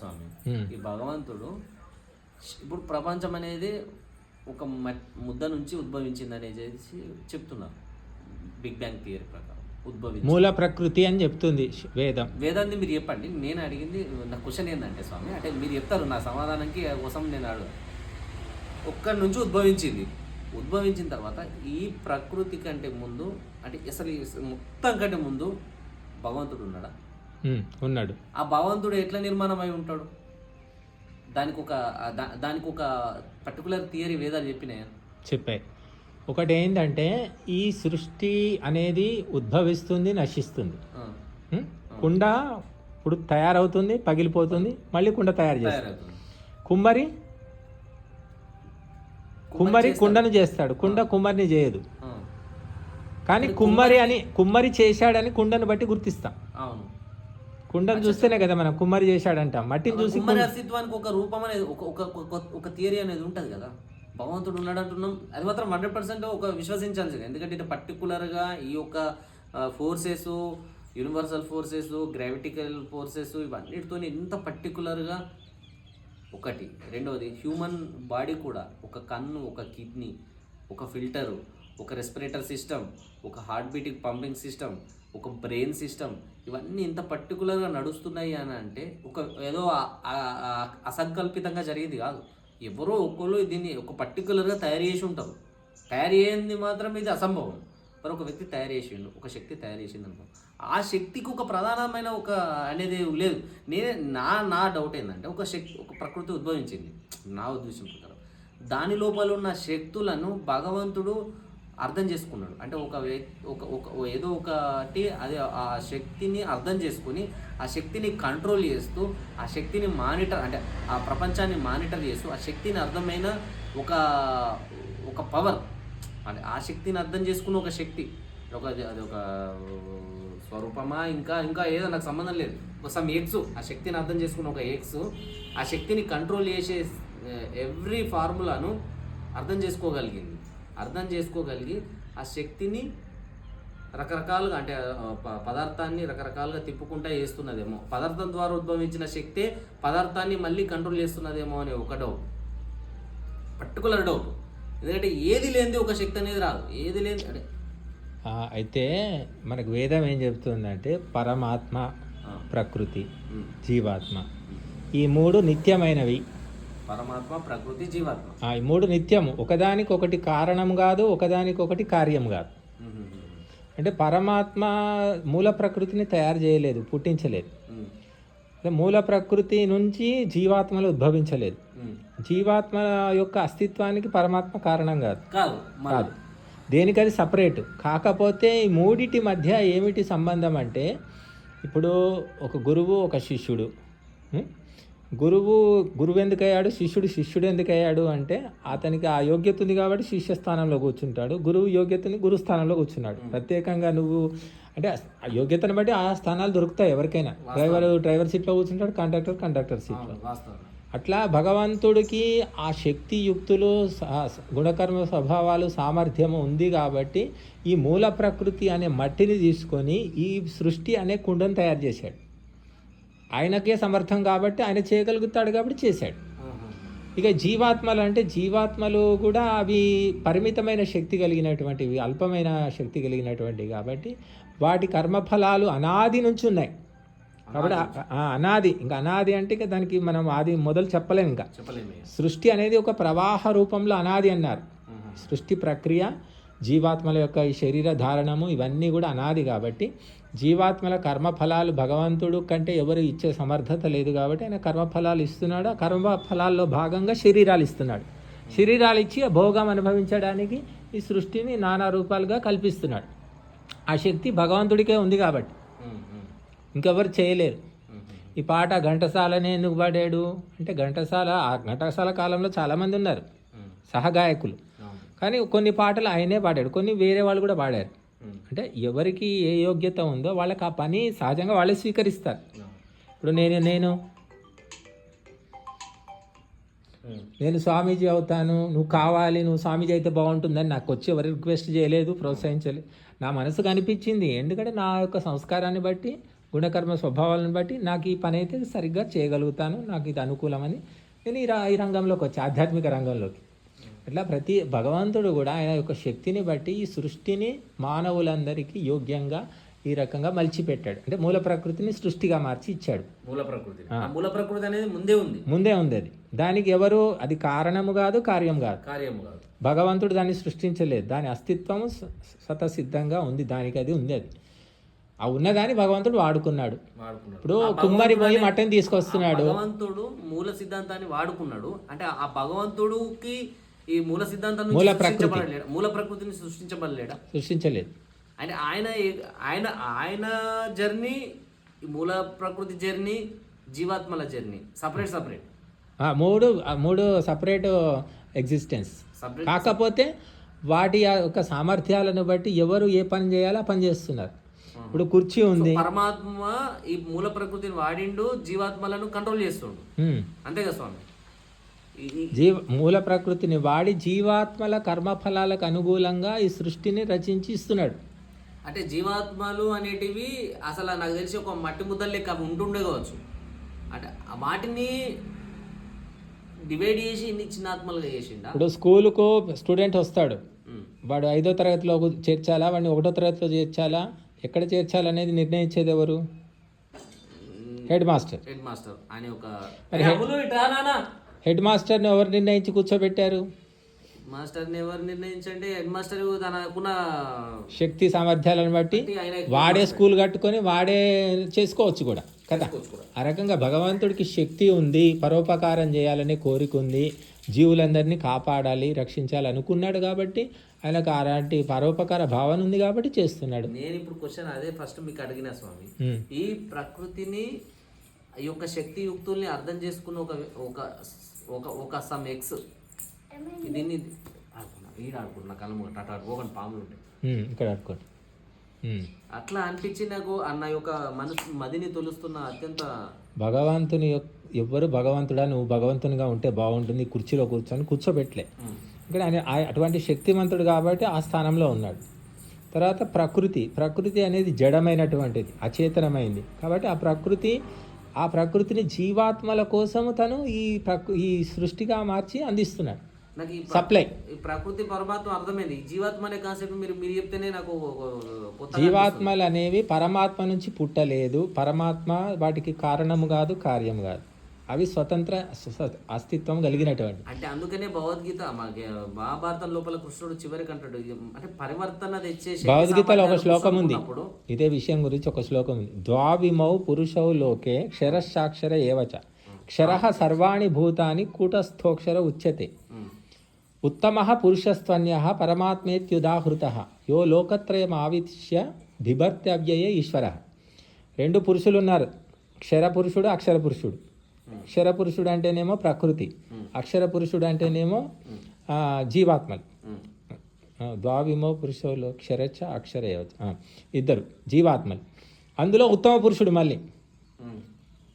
స్వామి. ఈ భగవంతుడు ఇప్పుడు ప్రపంచం అనేది ఒక ముద్ద నుంచి ఉద్భవించింది అనేది చెప్తున్నారు. బిగ్ బ్యాంగ్ థియరీ ప్రకారం ఉద్భవించి మూల ప్రకృతి అని చెప్తుంది వేదం. వేదాన్ని మీరు చెప్పండి. నేను అడిగింది నా క్వశ్చన్ ఏంటంటే స్వామి అంటే మీరు చెప్తారు నా సమాధానానికి కోసం నేను అడుగు. ఒక్కడి నుంచి ఉద్భవించింది. ఉద్భవించిన తర్వాత ఈ ప్రకృతి కంటే ముందు అంటే అసలు మొత్తం కంటే ముందు భగవంతుడు ఉన్నాడా? ఉన్నాడు. ఆ భగవంతుడు ఎట్లా నిర్మాణం అయి ఉంటాడు? దానికి ఒక దానికి ఒక పర్టికులర్ థియరీ వేదాలు చెప్పినాయా? చెప్పాయి. ఒకటి ఏంటంటే ఈ సృష్టి అనేది ఉద్భవిస్తుంది నశిస్తుంది. కుండ ఇప్పుడు తయారవుతుంది పగిలిపోతుంది మళ్ళీ కుండ తయారు చేస్తుంది. కుమ్మరి? కుమ్మరి. కుండను చేస్తాడు. కుండ కుమ్మరిని చేయదు. కానీ కుమ్మరి అని కుమ్మరి చేశాడని కుండను బట్టి గుర్తిస్తాం. అవును. కుండను చూస్తేనే కదా మనం కుమ్మరి చేశాడంటాం. మట్టిని చూసి కుమ్మరి అస్తిత్వానికి ఒక రూపం అనేది ఒక ఒక థియరీ అనేది ఉంటుంది కదా. భగవంతుడు ఉన్నాడు అంటున్నాం అది మాత్రం హండ్రెడ్ పర్సెంట్ ఒక విశ్వసించాల్సింది. ఎందుకంటే ఇది పర్టికులర్గా ఈ యొక్క forces universal forces gravitational forces ఇవన్నిటితో ఇంత పర్టికులర్గా ఒకటి. రెండవది హ్యూమన్ బాడీ కూడా ఒక కన్ను ఒక కిడ్నీ ఒక ఫిల్టరు ఒక రెస్పిరేటర్ సిస్టమ్ ఒక హార్ట్ బీటింగ్ పంపింగ్ సిస్టమ్ ఒక బ్రెయిన్ సిస్టమ్ ఇవన్నీ ఇంత పర్టికులర్గా నడుస్తున్నాయి అని అంటే ఒక ఏదో అసంకల్పితంగా జరిగింది కాదు. ఎవరో ఒక్కరు దీన్ని ఒక పర్టికులర్గా తయారు చేసి ఉంటారు. తయారు చేయంది మాత్రం ఇది అసంభవం. మరి ఒక వ్యక్తి తయారు చేసిండు ఒక శక్తి తయారు చేసింది అనుకో ఆ శక్తికి ఒక ప్రధానమైన ఒక అనేది లేదు. నేనే నా నా డౌట్ ఏంటంటే ఒక శక్తి ఒక ప్రకృతి ఉద్భవించింది నా ఉద్దేశం ప్రకారం. దాని లోపల ఉన్న శక్తులను భగవంతుడు అర్థం చేసుకున్నాడు. అంటే ఒక ఒక ఒక ఏదో ఒకటి అది ఆ శక్తిని అర్థం చేసుకుని ఆ శక్తిని కంట్రోల్ చేస్తూ ఆ శక్తిని మానిటర్ అంటే ఆ ప్రపంచాన్ని మానిటర్ చేస్తూ ఆ శక్తిని అర్థమైన ఒక ఒక పవర్. అంటే ఆ శక్తిని అర్థం చేసుకున్న ఒక శక్తి. ఒక అది ఒక స్వరూపమా ఇంకా ఇంకా ఏదో నాకు సంబంధం లేదు. ఒక సమ్ ఎక్స్ ఆ శక్తిని అర్థం చేసుకున్న ఒక ఎక్స్ ఆ శక్తిని కంట్రోల్ చేసే ఎవ్రీ ఫార్ములాను అర్థం చేసుకోగలిగింది. అర్థం చేసుకోగలిగి ఆ శక్తిని రకరకాలుగా అంటే పదార్థాన్ని రకరకాలుగా తిప్పుకుంటా చేస్తున్నదేమో. పదార్థం ద్వారా ఉద్భవించిన శక్తే పదార్థాన్ని మళ్ళీ కంట్రోల్ చేస్తున్నదేమో అనే ఒక డౌట్ పర్టికులర్ డౌట్ ఎందుకంటే ఏది లేనిది ఒక శక్తి అనేది రాదు. ఏది లేని అంటే అయితే మనకు వేదం ఏం చెప్తుందంటే పరమాత్మ ప్రకృతి జీవాత్మ. ఈ మూడు నిత్యమైనవి. పరమాత్మ ప్రకృతి జీవాత్మ. ఆ, ఈ మూడు నిత్యము. ఒకదానికి ఒకటి కారణం కాదు ఒకదానికి ఒకటి కార్యం కాదు. అంటే పరమాత్మ మూల ప్రకృతిని తయారు చేయలేదు పుట్టించలేదు. మూల ప్రకృతి నుంచి జీవాత్మలు ఉద్భవించలేదు. జీవాత్మ యొక్క అస్తిత్వానికి పరమాత్మ కారణం కాదు. కాదు కాదు. దేనికది సపరేట్. కాకపోతే ఈ మూడిటి మధ్య ఏమిటి సంబంధం అంటే ఇప్పుడు ఒక గురువు ఒక శిష్యుడు? గురువు గురువు ఎందుకు అయ్యాడు శిష్యుడు శిష్యుడు ఎందుకు అయ్యాడు అంటే అతనికి ఆ యోగ్యత ఉంది కాబట్టి శిష్య స్థానంలో కూర్చుంటాడు. గురువు యోగ్యతని గురు స్థానంలో కూర్చున్నాడు ప్రత్యేకంగా నువ్వు అంటే ఆ యోగ్యతను బట్టి ఆ స్థానాలు దొరుకుతాయి ఎవరికైనా. డ్రైవర్ డ్రైవర్ సీట్లో కూర్చుంటాడు కండక్టర్ కండక్టర్ సీట్లో. అట్లా భగవంతుడికి ఆ శక్తి యుక్తులు గుణకర్మ స్వభావాలు సామర్థ్యము ఉంది కాబట్టి ఈ మూల ప్రకృతి అనే మట్టిని తీసుకొని ఈ సృష్టి అనే కుండను తయారు చేశాడు. ఆయనకే సమర్థం కాబట్టి ఆయన చేయగలుగుతాడు కాబట్టి చేశాడు. ఇక జీవాత్మలు అంటే జీవాత్మలు కూడా అవి పరిమితమైన శక్తి కలిగినటువంటివి అల్పమైన శక్తి కలిగినటువంటివి కాబట్టి వాటి కర్మఫలాలు అనాది నుంచి ఉన్నాయి కాబట్టి అనాది ఇంకా అనాది అంటే ఇక దానికి మనం ఆది మొదలు చెప్పలేము ఇక. సృష్టి అనేది ఒక ప్రవాహ రూపంలో అనాది అన్నారు. సృష్టి ప్రక్రియ జీవాత్మల యొక్క ఈ శరీర ధారణము ఇవన్నీ కూడా అనాది కాబట్టి జీవాత్మల కర్మఫలాలు భగవంతుడు కంటే ఎవరు ఇచ్చే సమర్థత లేదు కాబట్టి ఆయన కర్మఫలాలు ఇస్తున్నాడు. ఆ కర్మఫలాల్లో భాగంగా శరీరాలు ఇస్తున్నాడు. శరీరాలు ఇచ్చి ఆ భోగం అనుభవించడానికి ఈ సృష్టిని నానా రూపాలుగా కల్పిస్తున్నాడు. ఆ శక్తి భగవంతుడికే ఉంది కాబట్టి. ఇంకెవరు చేయలేరు. ఈ పాట ఘంటసాలనే ఎందుకు పాడాడు? అంటే ఘంటసాల ఆ ఘంటసాల కాలంలో చాలామంది ఉన్నారు. సహగాయకులు. కానీ కొన్ని పాటలు ఆయనే పాడాడు. కొన్ని వేరే వాళ్ళు కూడా పాడారు. అంటే ఎవరికి ఏ యోగ్యత ఉందో వాళ్ళకి ఆ పని సహజంగా వాళ్ళే స్వీకరిస్తారు. అవును. ఇప్పుడు నేను నేను. ఉమ్, నేను స్వామీజీ అవుతాను నువ్వు కావాలి నువ్వు స్వామీజీ అయితే బాగుంటుందని నాకు వచ్చి ఎవరు రిక్వెస్ట్ చేయలేదు ప్రోత్సహించలేదు నా మనసుకు అనిపించింది ఎందుకంటే నా యొక్క సంస్కారాన్ని బట్టి గుణకర్మ స్వభావాలను బట్టి నాకు ఈ పని అయితే సరిగ్గా చేయగలుగుతాను నాకు ఇది అనుకూలమని నేను ఈ రంగంలోకి వచ్చి ఆధ్యాత్మిక రంగంలోకి. ఇట్లా ప్రతి భగవంతుడు కూడా ఆయన యొక్క శక్తిని బట్టి ఈ సృష్టిని మానవులందరికీ యోగ్యంగా ఈ రకంగా మలిచిపెట్టాడు. అంటే మూల ప్రకృతిని సృష్టిగా మార్చి ఇచ్చాడు. మూల ప్రకృతి మూల ప్రకృతి అనేది ముందే ఉంది. ముందే ఉంది అది. దానికి ఎవరు? అది కారణము కాదు కార్యం కాదు. కార్యము కాదు. భగవంతుడు దాన్ని సృష్టించలేదు. దాని అస్తిత్వము స- స్వతసిద్ధంగా ఉంది. దానికి అది ఉంది అది. ఆ ఉన్నదాన్ని భగవంతుడు వాడుకున్నాడు. ఇప్పుడు కుమ్మరి పోయి మటన్ తీసుకొస్తున్నాడు. భగవంతుడు మూల సిద్ధాంతాన్ని వాడుకున్నాడు. అంటే ఆ భగవంతుడికి ఈ మూల సిద్ధాంతం మూల ప్రకృతి. మూల ప్రకృతిని సృష్టించబడలేడా? సృష్టించలేదు. అంటే ఆయన ఆయన ఆయన జర్నీ ఈ మూల ప్రకృతి జర్నీ జీవాత్మల జర్నీ. Separate separate. ఆ మూడు మూడు సపరేట్ ఎగ్జిస్టెన్స్ కాకపోతే వాటి యొక్క సామర్థ్యాలను బట్టి ఎవరు ఏ పని చేయాలో పని చేస్తున్నారు. ఇప్పుడు కుర్చీ ఉంది. పరమాత్మ ఈ మూల ప్రకృతిని వాడిండు జీవాత్మలను కంట్రోల్ చేస్తుండు. అంతే కదా స్వామి? జీవ మూల ప్రకృతిని వాడి జీవాత్మల కర్మఫలాలకు అనుకూలంగా ఈ సృష్టిని రచించి ఇస్తున్నాడు. అంటే జీవాత్మలు అనేటివి అసలు నాకు తెలిసి ఒక మట్టి ముద్దలు లెక్క అవి ఉంటుండే కావచ్చు. అంటే ఆ వాటిని డివైడ్ చేసి ఇన్ని చిన్న ఆత్మలుగా చేసిండా? ఇప్పుడు స్కూలుకు స్టూడెంట్ వస్తాడు. వాడు ఐదో తరగతిలో చేర్చాలా? వాడిని ఒకటో తరగతిలో చేర్చాలా? ఎక్కడ చేర్చాలనేది నిర్ణయించేది ఎవరు? Head master. హెడ్ మాస్టర్ అని ఒక మరి "ఏ, అమ్ములు ఇట్రా నాన్న హెడ్ మాస్టర్ని ఎవరు నిర్ణయించి కూర్చోబెట్టారు? మాస్టర్ని ఎవరు నిర్ణయించంటే హెడ్ మాస్టర్ తనకున్న శక్తి సామర్థ్యాలను బట్టి వాడే స్కూల్ కట్టుకొని వాడే చేసుకోవచ్చు కూడా కదా. ఆ రకంగా భగవంతుడికి శక్తి ఉంది పరోపకారం చేయాలనే కోరిక ఉంది జీవులందరినీ కాపాడాలి రక్షించాలి అనుకున్నాడు కాబట్టి ఆయనకు అలాంటి పరోపకార భావన ఉంది కాబట్టి చేస్తున్నాడు. నేను ఇప్పుడు క్వశ్చన్ అదే ఫస్ట్ మీకు అడిగిన స్వామి. ఈ ప్రకృతిని ఈ యొక్క శక్తి యుక్తుల్ని అర్థం చేసుకున్న ఒక ఒక ఒక ఒక సమ్ ఎక్స్ దీన్ని ఆడుకున్నా ఈడ ఆడుకున్నా కళ్ళ ముంగట అటు పోకండి పాములు ఉంటాయి ఇక్కడ ఉమ్. అట్లా అనిపించి నాకు. అన్న యొక్క మనసు మదిని తొలుస్తున్న అత్యంత భగవంతుని యొక్క ఎవ్వరు భగవంతుడా? నువ్వు భగవంతునిగా ఉంటే బాగుంటుంది. కుర్చీలో కూర్చొని కూర్చోబెట్టలే ఇక్కడ ఆయన ఆ- అటువంటి శక్తిమంతుడు కాబట్టి ఆ స్థానంలో ఉన్నాడు. తర్వాత ప్రకృతి ప్రకృతి అనేది జడమైనటువంటిది అచేతనమైంది. కాబట్టి ఆ ప్రకృతి ఆ ప్రకృతిని జీవాత్మల కోసము తను ఈ ప్రకృ ఈ సృష్టిగా మార్చి అందిస్తున్నాడు. నాకు ఈ సప్లై ప్రకృతి పరమాత్మ అర్థమైంది. జీవాత్మ అనే కాన్సెప్ట్ మీరు మీరు చెప్తేనే నాకు జీవాత్మలు అనేవి పరమాత్మ నుంచి పుట్టలేదు. పరమాత్మ వాటికి కారణము కాదు కార్యము కాదు. అవి స్వతంత్ర స్వ- అస్తిత్వం కలిగినటువంటి అంటే అందుకనే భగవద్గీత మహాభారతం లోపల కృష్ణుడు చివరికి అంటాడు. అంటే పరివర్తన తెచ్చే భగవద్గీతలో ఒక శ్లోకం ఉంది. ఇదే విషయం గురించి ఒక శ్లోకం ఉంది. ద్వావిమౌ పురుషౌ లోకే క్షరశాక్షర ఏవచ. క్షర సర్వాణి భూతాని కూటస్థోక్షర ఉచ్యతే. ఉత్తమ పురుషస్త్వన్య పరమాత్మేత్యుదాహృత. యో లోకత్రయం ఆవిశ్య బిభర్త్యవ్యయే ఈశ్వర. రెండు పురుషులు ఉన్నారు క్షర పురుషుడు అక్షర పురుషుడు క్షర పురుషుడు అంటేనేమో ప్రకృతి. అక్షర పురుషుడు అంటేనేమో జీవాత్మలు ద్వావిమో పురుషులు క్షరచ అక్షర ఇద్దరు జీవాత్మలు. అందులో ఉత్తమ పురుషుడు మళ్ళీ.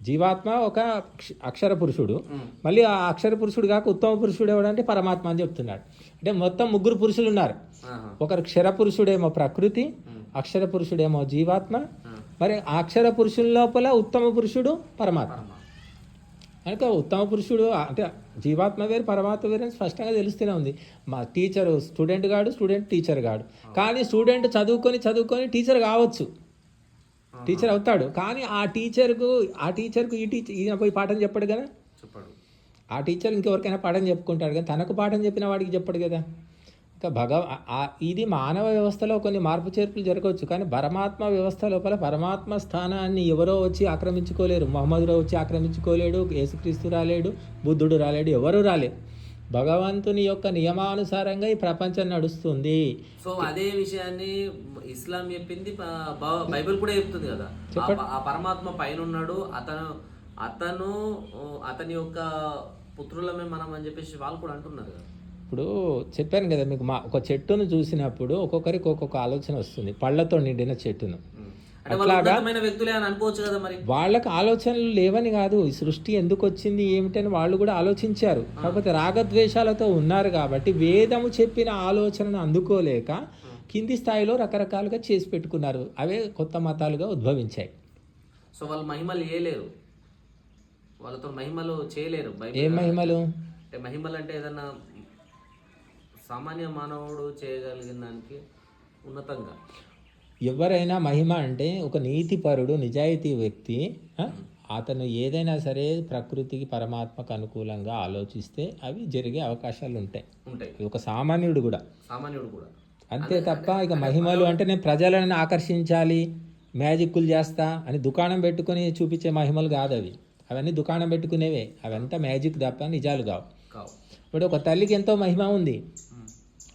జీవాత్మ ఒక అక్ష- అక్షర పురుషుడు. మళ్ళీ ఆ అక్షర పురుషుడు కాక ఉత్తమ పురుషుడు ఎవడంటే పరమాత్మ అని చెప్తున్నాడు. అంటే మొత్తం ముగ్గురు పురుషులు ఉన్నారు. ఒకరు క్షర పురుషుడేమో ప్రకృతి అక్షర పురుషుడేమో జీవాత్మ. మరి ఆ. అక్షర పురుషుల లోపల ఉత్తమ పురుషుడు పరమాత్మ. పరమా. అంటే ఉత్తమ పురుషుడు అంటే జీవాత్మ వేరు పరమాత్మ వేరు అని స్పష్టంగా తెలుస్తూనే ఉంది. మా టీచర్ స్టూడెంట్ గాడు స్టూడెంట్ టీచర్ గాడు. కానీ స్టూడెంట్ చదువుకొని చదువుకొని టీచర్ కావచ్చు. టీచర్ అవుతాడు. కానీ ఆ టీచర్కు ఆ టీచర్కు ఈ టీచర్ ఈయన పోయి పాఠం చెప్పడు కదా? చెప్పాడు. ఆ టీచర్ ఇంకెవరికైనా పాఠం చెప్పుకుంటాడు కదా? తనకు పాఠం చెప్పిన వాడికి చెప్పడు కదా? భగవ ఇది మానవ వ్యవస్థలో కొన్ని మార్పు చేర్పులు జరగవచ్చు కానీ పరమాత్మ వ్యవస్థ లోపల పరమాత్మ స్థానాన్ని ఎవరో వచ్చి ఆక్రమించుకోలేరు. మహమ్మదులో వచ్చి ఆక్రమించుకోలేడు యేసుక్రీస్తు రాలేడు బుద్ధుడు రాలేడు ఎవరు రాలేరు. భగవంతుని యొక్క నియమానుసారంగా ఈ ప్రపంచం నడుస్తుంది. సో అదే విషయాన్ని ఇస్లాం చెప్పింది బైబిల్ కూడా చెప్తుంది కదా. ఆ పరమాత్మ పైన ఉన్నాడు అతను అతను అతని యొక్క పుత్రులమే మనం అని చెప్పేసి వాళ్ళు కూడా అంటున్నారు కదా. ఇప్పుడు చెప్పాను కదా మీకు మా ఒక చెట్టును చూసినప్పుడు ఒక్కొక్కరికి ఒక్కొక్క ఆలోచన వస్తుంది. పళ్ళతో నిండిన చెట్టును. ఉమ్. అంటే వాళ్ళు ఉన్నతమైన వ్యక్తులే అని అనుకోవచ్చు కదా మరి. వాళ్ళకి ఆలోచనలు లేవని కాదు. ఈ సృష్టి ఎందుకు వచ్చింది ఏమిటని వాళ్ళు కూడా ఆలోచించారు. కాకపోతే రాగద్వేషాలతో ఉన్నారు కాబట్టి వేదము చెప్పిన ఆలోచనను అందుకోలేక కింది స్థాయిలో రకరకాలుగా చేసి పెట్టుకున్నారు. అవే కొత్త మతాలుగా ఉద్భవించాయి. సో వాళ్ళు మహిమలు చేయలేరు వాళ్ళతో మహిమలు చేయలేరు. ఏం మహిమలు? అంటే మహిమలు అంటే ఏదన్నా సామాన్య మానవుడు చేయగలిగిన దానికి ఉన్నతంగా. ఎవరైనా మహిమ అంటే ఒక నీతిపరుడు నిజాయితీ వ్యక్తి అతను ఏదైనా సరే ప్రకృతికి పరమాత్మకు అనుకూలంగా ఆలోచిస్తే అవి జరిగే అవకాశాలు ఉంటాయి. ఉంటాయి. ఒక సామాన్యుడు కూడా. సామాన్యుడు కూడా. అంతే తప్ప ఇక మహిమలు అంటే నేను ప్రజలను ఆకర్షించాలి మ్యాజిక్లు చేస్తా అని దుకాణం పెట్టుకొని చూపించే మహిమలు కాదు అవి. అవన్నీ దుకాణం పెట్టుకునేవే. అవంతా మ్యాజిక్ తప్ప నిజాలు కావు. కావు. ఇప్పుడు ఒక తల్లికి ఎంతో మహిమ ఉంది.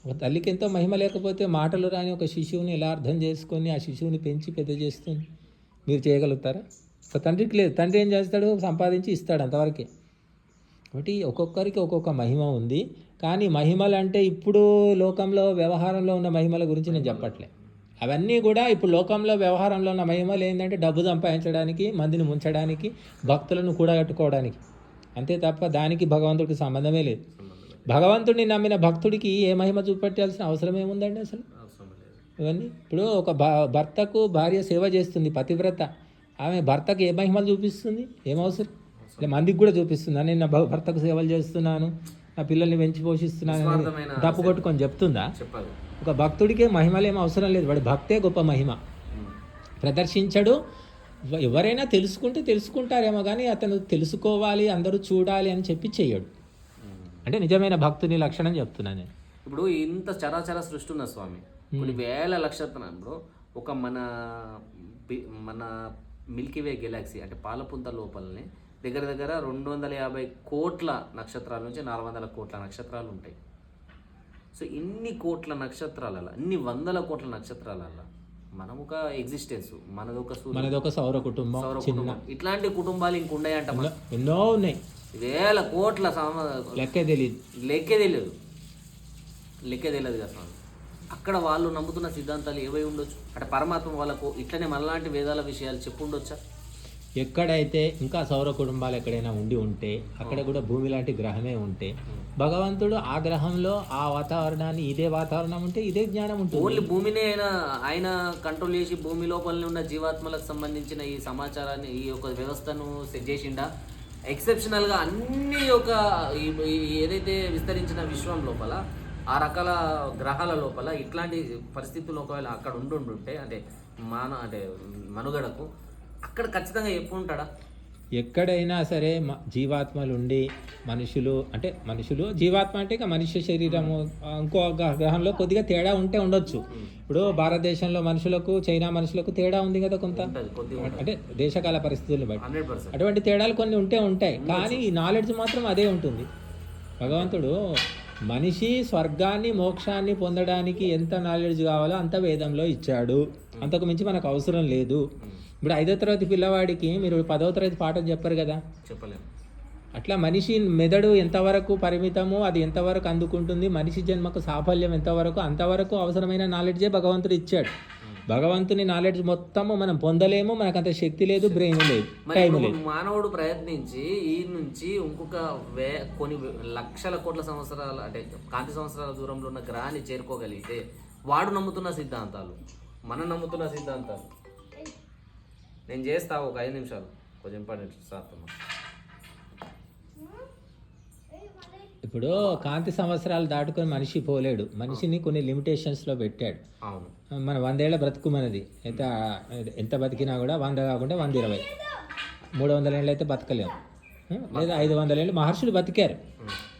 ఒక తల్లికి ఎంతో మహిమ లేకపోతే మాటలు రాని ఒక శిశువుని ఎలా అర్థం చేసుకొని ఆ శిశువుని పెంచి పెద్ద చేస్తుంది? మీరు చేయగలుగుతారా? ఒక తండ్రికి లేదు. తండ్రి ఏం చేస్తాడు? సంపాదించి ఇస్తాడు అంతవరకే. కాబట్టి ఒక్కొక్కరికి ఒక్కొక్క మహిమ ఉంది. కానీ మహిమలు అంటే ఇప్పుడు లోకంలో వ్యవహారంలో ఉన్న మహిమల గురించి నేను చెప్పట్లే. అవన్నీ కూడా ఇప్పుడు లోకంలో వ్యవహారంలో ఉన్న మహిమలు ఏంటంటే డబ్బు సంపాదించడానికి మందిని ముంచడానికి భక్తులను కూడగట్టుకోవడానికి. అంతే తప్ప దానికి భగవంతుడికి సంబంధమే లేదు లేదు. భగవంతుడిని నమ్మిన భక్తుడికి ఏ మహిమ చూపెట్టాల్సిన అవసరం ఏముందండి అసలు? ఇవన్నీ? ఇప్పుడు ఒక భ- భర్తకు భార్య సేవ చేస్తుంది పతివ్రత. ఆమె భర్తకు ఏ మహిమలు చూపిస్తుంది? ఏం అవసరం? ఇలా మందికి కూడా చూపిస్తుంది? నేను నా భర్తకు సేవలు చేస్తున్నాను నా పిల్లల్ని పెంచి పోషిస్తున్నాను డప్పు కొట్టుకొని చెప్తుందా? ఒక భక్తుడికే మహిమలు ఏం అవసరం లేదు. వాడి భక్తే గొప్ప మహిమ. ప్రదర్శించడు. ఎవ- ఎవరైనా తెలుసుకుంటే తెలుసుకుంటారేమో కానీ అతను తెలుసుకోవాలి అందరూ చూడాలి అని చెప్పి చెయ్యడు. ఉమ్. అంటే నిజమైన భక్తుని లక్షణం చెప్తున్నాను నేను. ఇప్పుడు ఇంత చరాచర సృష్టి ఉన్న స్వామి. కొన్ని వేల నక్షత్రంలో ఒక మన మన మిల్కీవే గెలాక్సీ అంటే పాలపుంత లోపలనే దగ్గర దగ్గర రెండు వందల యాభై కోట్ల నక్షత్రాల నుంచి నాలుగు వందల కోట్ల నక్షత్రాలు ఉంటాయి. సో ఇన్ని కోట్ల నక్షత్రాలలో ఇన్ని వందల కోట్ల నక్షత్రాలలో మనం ఒక ఎగ్జిస్టెన్స్ మనది ఒక సూర్యుడు, మనది ఒక సౌర కుటుంబం సౌర కుటుంబం. ఇట్లాంటి కుటుంబాలు ఇంకున్నాయంట మన ఎన్నో ఉన్నాయి. వేల కోట్ల సామ లెక్కే తెలియదు లెక్కే తెలియదు లెక్కే తెలియదు కదా అక్కడ వాళ్ళు నమ్ముతున్న సిద్ధాంతాలు ఏవై ఉండొచ్చు? అంటే పరమాత్మ వాళ్ళకు ఇట్లనే మనలాంటి వేదాల విషయాలు చెప్పు ఉండొచ్చా ఎక్కడైతే ఇంకా సౌర కుటుంబాలు ఎక్కడైనా ఉండి ఉంటే అక్కడ కూడా భూమి లాంటి గ్రహమే ఉంటే భగవంతుడు ఆ గ్రహంలో ఆ వాతావరణాన్ని ఇదే వాతావరణం ఉంటే ఇదే జ్ఞానం ఉంటుంది. ఓన్లీ భూమిని ఆయన ఆయన కంట్రోల్ చేసి భూమి లోపలనే ఉన్న జీవాత్మలకు సంబంధించిన ఈ సమాచారాన్ని ఈ యొక్క వ్యవస్థను సెట్ చేసిండా? ఎక్సెప్షనల్గా అన్ని ఒక ఈ- ఏదైతే విస్తరించిన విశ్వం లోపల ఆ రకాల గ్రహాల లోపల ఇట్లాంటి పరిస్థితులు ఒకవేళ అక్కడ ఉండుంటే అంటే మాన అంటే మనుగడకు అక్కడ ఖచ్చితంగా ఎప్పుడు ఉంటాడా? ఎక్కడైనా సరే మ- జీవాత్మలు ఉండి మనుషులు అంటే మనుషులు జీవాత్మ అంటే ఇక మనుష్య శరీరము ఇంకో గ్ర- గ్రహంలో కొద్దిగా తేడా ఉంటే ఉండొచ్చు. ఇప్పుడు భారతదేశంలో మనుషులకు చైనా మనుషులకు తేడా ఉంది కదా కొంత? అంటే దేశకాల పరిస్థితులను బట్టి. అటువంటి తేడాలు కొన్ని ఉంటే ఉంటాయి. కానీ ఈ నాలెడ్జ్ మాత్రం అదే ఉంటుంది. భగవంతుడు మనిషి స్వర్గాన్ని మోక్షాన్ని పొందడానికి ఎంత నాలెడ్జ్ కావాలో అంత వేదంలో ఇచ్చాడు. అంతకు మించి మనకు అవసరం లేదు. ఇప్పుడు ఐదో తరగతి పిల్లవాడికి మీరు పదో తరగతి పాఠం చెప్పరు కదా? చెప్పలేము. అట్లా మనిషి మెదడు ఎంతవరకు పరిమితమో అది ఎంతవరకు అందుకుంటుంది మనిషి జన్మకు సాఫల్యం ఎంతవరకు అంతవరకు అవసరమైన నాలెడ్జే భగవంతుడు ఇచ్చాడు. భగవంతుని నాలెడ్జ్ మొత్తము మనం పొందలేము మనకు అంత శక్తి లేదు బ్రెయిన్ లేదు టైం లేదు. మానవుడు ప్రయత్నించి ఈ నుంచి ఇంకొక వే కొన్ని లక్షల కోట్ల సంవత్సరాల అంటే కాంతి సంవత్సరాల దూరంలో ఉన్న గ్రహాన్ని చేరుకోగలిగితే వాడు నమ్ముతున్న సిద్ధాంతాలు మనం నమ్ముతున్న సిద్ధాంతాలు నేను చేస్తా ఒక ఐదు నిమిషాలు. కొంచెం ఇంపార్టెంట్ సార్ ఇప్పుడు కాంతి సంవత్సరాలు దాటుకొని మనిషి పోలేడు. మనిషిని కొన్ని లిమిటేషన్స్లో పెట్టాడు. అవును. మన వందేళ్ళ బ్రతుకు మనది. ఎంత ఎంత బతికినా కూడా వంద కాకుండా వంద ఇరవై. మూడు వందల ఏళ్ళు అయితే బతకలేము? లేదా ఐదు వందల ఏళ్ళు మహర్షులు బతికారు.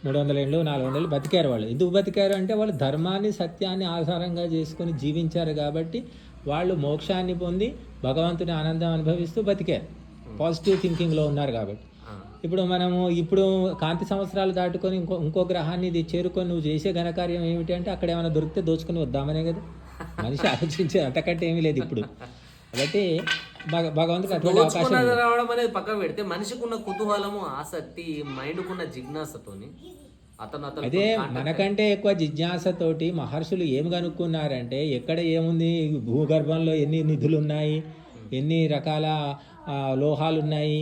మూడు వందల ఏళ్ళు నాలుగు వందల ఏళ్ళు బతికారు వాళ్ళు. ఎందుకు బతికారు అంటే వాళ్ళు ధర్మాన్ని సత్యాన్ని ఆధారంగా చేసుకొని జీవించారు కాబట్టి వాళ్ళు మోక్షాన్ని పొంది భగవంతుని ఆనందం అనుభవిస్తూ బతికారు పాజిటివ్ థింకింగ్లో ఉన్నారు కాబట్టి. ఇప్పుడు మనము ఇప్పుడు కాంతి సంవత్సరాలు దాటుకొని ఇంకో ఇంకో గ్రహాన్ని ఇది చేరుకొని నువ్వు చేసే ఘనకార్యం ఏమిటి అంటే అక్కడ ఏమైనా దొరికితే దోచుకొని వద్దామనే కదా. మనిషి ఆలోచించే అంతకంటే ఏమీ లేదు ఇప్పుడు. కాబట్టి భగ భగవంతుడికి అటువంటి అవకాశం రావడం అనేది పక్కన పెడితే మనిషికి ఉన్న కుతూహలము ఆసక్తి మైండ్కున్న జిజ్ఞాసతోని అతను అదే మనకంటే ఎక్కువ జిజ్ఞాసతోటి మహర్షులు ఏం కనుక్కున్నారంటే ఎక్కడ ఏముంది? భూగర్భంలో ఎన్ని నిధులు ఉన్నాయి ఎన్ని రకాల లోహాలు ఉన్నాయి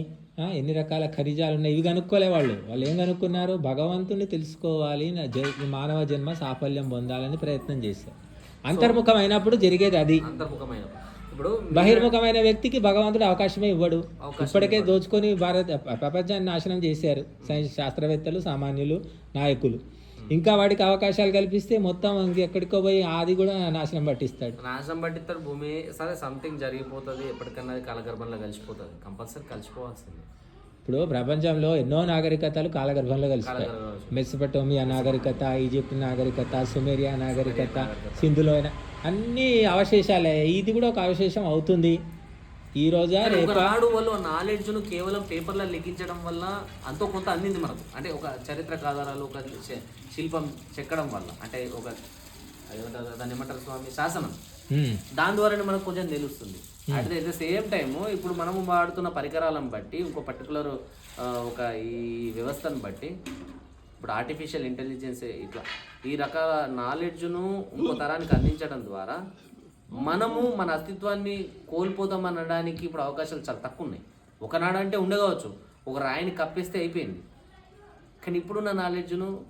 ఎన్ని రకాల ఖనిజాలు ఉన్నాయి ఇవి కనుక్కోలే వాళ్ళు వాళ్ళు ఏం కనుక్కున్నారు? భగవంతుని తెలుసుకోవాలి మానవ జన్మ సాఫల్యం పొందాలని ప్రయత్నం చేశారు. అంతర్ముఖం అయినప్పుడు జరిగేది అది. అంతర్ముఖమైన ఇప్పుడు బహిర్ముఖమైన వ్యక్తికి భగవంతుడు అవకాశమే ఇవ్వడు. ఇప్పటికే దోచుకొని భారత ప్రపంచాన్ని నాశనం చేశారు సైన్స్ శాస్త్రవేత్తలు సామాన్యులు నాయకులు. ఇంకా వాడికి అవకాశాలు కల్పిస్తే మొత్తం ఎక్కడికో పోయి ఆది కూడా నాశనం పట్టిస్తాడు. నాశనం పట్టిస్తారు భూమి సరే సంథింగ్ జరిగిపోతుంది. ఎప్పటికన్నా కాలగర్భంలో కలిసిపోతుంది. కంపల్సరీ కలిసిపోవాల్సింది. ఇప్పుడు ప్రపంచంలో ఎన్నో నాగరికతలు కాలగర్భంలో కలిసిపోయాయి. కాలగర్భంలో మెస్సపటోమియా నాగరికత ఈజిప్ట్ నాగరికత సుమేరియా నాగరికత. సింధులోన అన్ని అవశేషాలే. ఇది కూడా ఒక అవశేషం అవుతుంది. ఈ రోజా రాడు వల్ల నాలెడ్జ్ను కేవలం పేపర్లో లిఖించడం వల్ల అంతో కొంత అందింది మనకు. అంటే ఒక చరిత్రక ఆధారాలు ఒక శిల్పం చెక్కడం వల్ల. అంటే ఒక దాన్ని ఏమంటారు స్వామి? శాసనం. దాని ద్వారానే మనకు కొంచెం తెలుస్తుంది. అట్ ద సేమ్ టైం ఇప్పుడు మనము వాడుతున్న పరికరాలను బట్టి ఇంకో పర్టికులర్ ఒక ఈ వ్యవస్థను బట్టి ఇప్పుడు ఆర్టిఫిషియల్ ఇంటెలిజెన్స్ ఇట్లా ఈ రకాల నాలెడ్జ్ను ఇంకో తరానికి అందించడం ద్వారా మనము మన అస్తిత్వాన్ని కోల్పోతాం అనడానికి ఇప్పుడు అవకాశాలు చాలా తక్కువ ఉన్నాయి ఒకనాడంటే ఉండగవచ్చు ఒక రాయిని కప్పేస్తే అయిపోయింది. కానీ ఇప్పుడున్న నాలెడ్జ్ను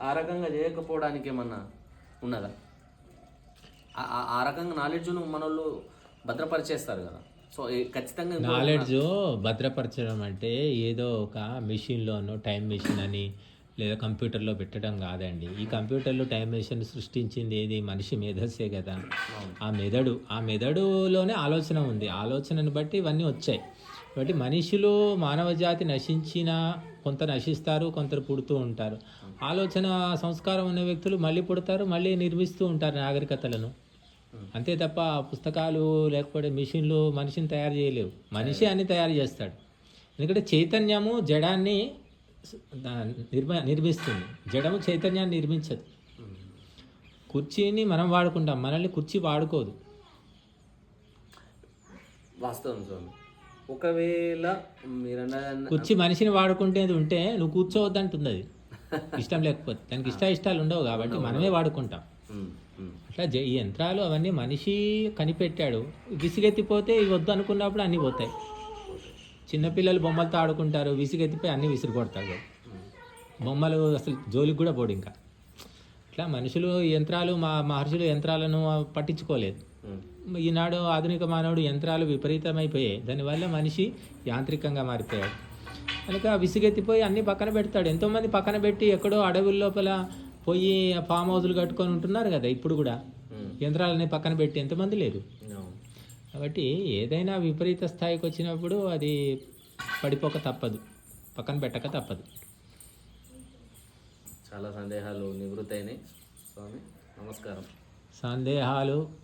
ఆ రకంగా చేయకపోవడానికి ఏమన్నా ఉన్నదా? ఆ- ఆ- రకంగా నాలెడ్జ్ను మనోళ్ళు భద్రపరిచేస్తారు కదా. సో ఖచ్చితంగా నాలెడ్జ్ భద్రపరచడం అంటే ఏదో ఒక మెషిన్లోనో టైం మిషన్ అని లేదా కంప్యూటర్లో పెట్టడం కాదండి. ఈ కంప్యూటర్లో టైం మెషిన్ సృష్టించింది ఏది? మనిషి మేధస్సే కదా. ఆ మెదడు ఆ మెదడులోనే ఆలోచన ఉంది. ఆలోచనను బట్టి ఇవన్నీ వచ్చాయి. కాబట్టి మనుషులు మానవ జాతి నశించిన కొంత నశిస్తారు కొందరు పుడుతూ ఉంటారు. ఆలోచన సంస్కారం ఉన్న వ్యక్తులు మళ్ళీ పుడతారు మళ్ళీ నిర్మిస్తూ ఉంటారు నాగరికతలను. అంతే తప్ప పుస్తకాలు లేకపోతే మిషన్లు మనిషిని తయారు చేయలేవు. మనిషి అన్ని తయారు చేస్తాడు. ఎందుకంటే చైతన్యము జడాన్ని నిర్మ నిర్మిస్తుంది. జడము చైతన్యాన్ని నిర్మించదు. కుర్చీని మనం వాడుకుంటాం. మనల్ని కుర్చీ వాడుకోదు. వాస్తవం స్వామి. ఒకవేళ మీరు కుర్చీ మనిషిని వాడుకుంటేది ఉంటే నువ్వు కూర్చోవద్దంటుంది అది ఇష్టం లేకపోతే. దానికి ఇష్ట ఇష్టాలు ఉండవు కాబట్టి మనమే వాడుకుంటాం. అట్లా ఈ యంత్రాలు అవన్నీ మనిషి కనిపెట్టాడు. విసిగెత్తిపోతే ఇవి వద్దు అనుకున్నప్పుడు అన్నీ పోతాయి. చిన్నపిల్లలు బొమ్మలతో ఆడుకుంటారు విసిగెత్తిపోయి అన్నీ విసిరి కొడతాడు బొమ్మలు అసలు జోలికి కూడా పోడు ఇంకా. ఇట్లా మనుషులు యంత్రాలు మా మహర్షులు యంత్రాలను పట్టించుకోలేదు. ఈనాడు ఆధునిక మానవుడు యంత్రాలు విపరీతమైపోయాయి. దానివల్ల మనిషి యాంత్రికంగా మారిపోయాడు. కనుక విసిగెత్తిపోయి అన్ని పక్కన పెడతాడు. ఎంతోమంది పక్కన పెట్టి ఎక్కడో అడవుల లోపల పోయి ఫామ్ హౌజులు కట్టుకొని ఉంటున్నారు కదా ఇప్పుడు కూడా. యంత్రాలని పక్కన పెట్టి ఎంతమంది లేరు. కాబట్టి ఏదైనా విపరీత స్థాయికి వచ్చినప్పుడు అది పడిపోక తప్పదు. పక్కన పెట్టక తప్పదు. చాలా సందేహాలు నివృత్తి అయినాయి స్వామి నమస్కారం. సందేహాలు